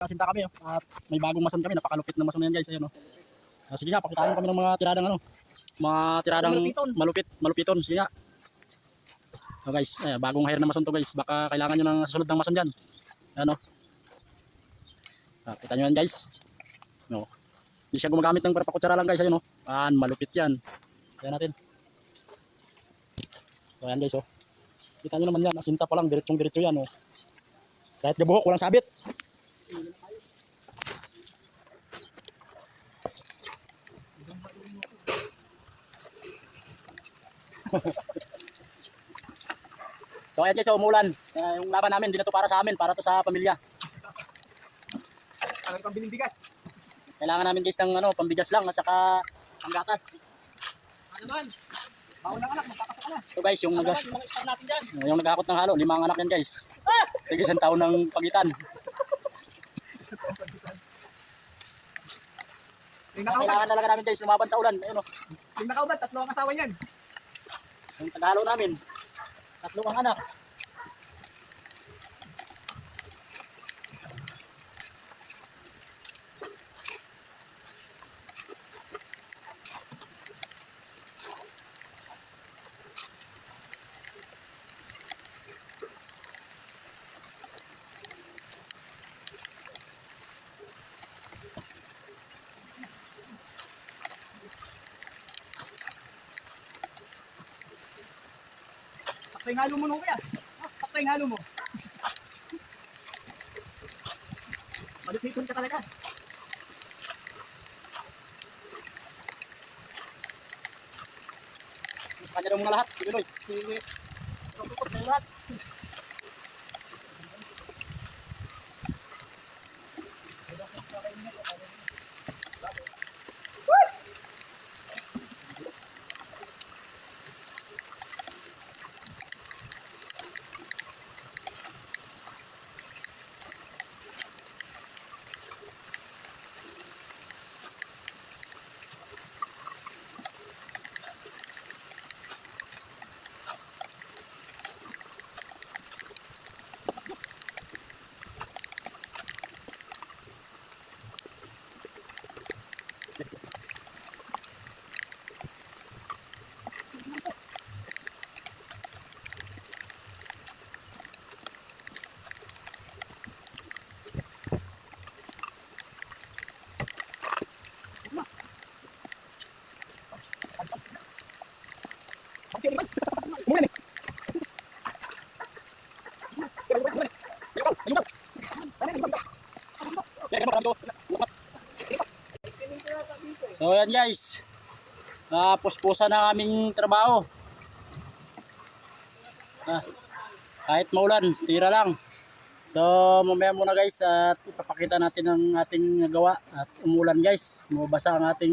Kasinta kami oh. at may bagong mason kami, napakalupit na mason yan guys, ayun oh. Ah, sige nga, pakitaan kami ng mga tiradang ano, mga tiradang Malupiton. malupit, malupiton, sige nga. Oh guys, eh, bagong hire na mason to guys, baka kailangan nyo ng susunod ng mason dyan. Ano? Ah, kita nyo yan guys. No. Hindi siya gumagamit ng parapakutsara lang guys, ayun oh. Yan, malupit yan. Kaya natin. So ayan guys oh. Kita nyo naman yan, asinta pa lang, diretsong diretso yan oh. Kahit gabuhok, walang sabit. So ayan guys, so, umulan. Uh, yung laban namin, hindi na to para sa amin, para to sa pamilya. Ang pambiling bigas. Kailangan namin guys ng ano, pambigas lang at saka panggatas. Ano naman? Bawal ng anak, magpapasok na. So guys, yung, Ano nag naman, yung natin dyan. yung nagkakot ng halo, limang anak yan guys. Sige, isang taon ng pagitan. Kailangan talaga namin guys, lumaban sa ulan. Ayun o, yung nakaubat, tatlo ang asawa niyan. yung taghalo namin. Tatlo ang anak. Yung halo mo nung kuya. Yung halo mo. Malupiton ka talaga. Kanya daw mga lahat. Sige, Noy. Sige. Tutupot na yung So yan guys. Uh, puspusa na aming trabaho. Ah, kahit maulan, tira lang. So mamaya muna guys at ipapakita natin ang ating nagawa at umulan guys. Mabasa ang ating